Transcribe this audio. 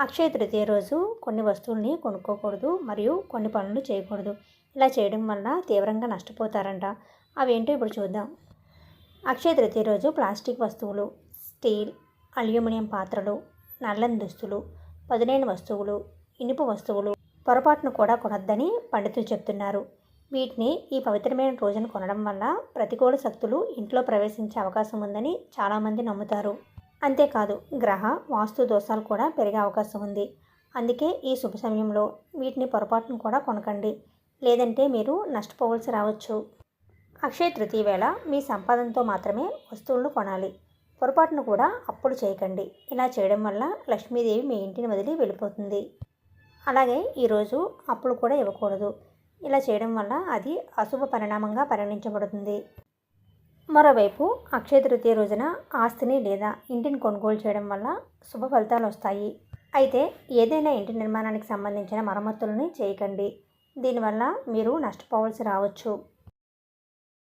అక్షయ తృతీయ రోజు కొన్ని వస్తువుల్ని కొనుక్కోకూడదు మరియు కొన్ని పనులు చేయకూడదు. ఇలా చేయడం వల్ల తీవ్రంగా నష్టపోతారంట. అవేంటో ఇప్పుడు చూద్దాం. అక్షయ తృతీయ రోజు ప్లాస్టిక్ వస్తువులు స్టీల్ అల్యూమినియం పాత్రలు నల్లని దుస్తులు పదునైన వస్తువులు ఇనుప వస్తువులు పొరపాటును కూడా కొనొద్దని పండితులు చెప్తున్నారు. వీటిని ఈ పవిత్రమైన రోజున కొనడం వల్ల ప్రతికూల శక్తులు ఇంట్లో ప్రవేశించే అవకాశం ఉందని చాలామంది నమ్ముతారు. అంతేకాదు గ్రహ వాస్తు దోషాలు కూడా పెరిగే అవకాశం ఉంది. అందుకే ఈ శుభ సమయంలో వీటిని పొరపాటును కూడా కొనకండి. లేదంటే మీరు నష్టపోవలసి రావచ్చు. అక్షయ తృతీయ వేళ మీ సంపాదనతో మాత్రమే వస్తువులను కొనాలి. పొరపాటును కూడా అప్పులు చేయకండి. ఇలా చేయడం వల్ల లక్ష్మీదేవి మీ ఇంటిని వదిలి వెళ్ళిపోతుంది. అలాగే ఈరోజు అప్పులు కూడా ఇవ్వకూడదు. ఇలా చేయడం వల్ల అది అశుభ పరిణామంగా పరిగణించబడుతుంది. మరోవైపు అక్షయ తృతీయ రోజున ఆస్తిని లేదా ఇంటిని కొనుగోలు చేయడం వల్ల శుభ ఫలితాలు వస్తాయి. అయితే ఏదైనా ఇంటి నిర్మాణానికి సంబంధించిన మరమ్మతులని చేయకండి. దీనివల్ల మీరు నష్టపోవాల్సి రావచ్చు.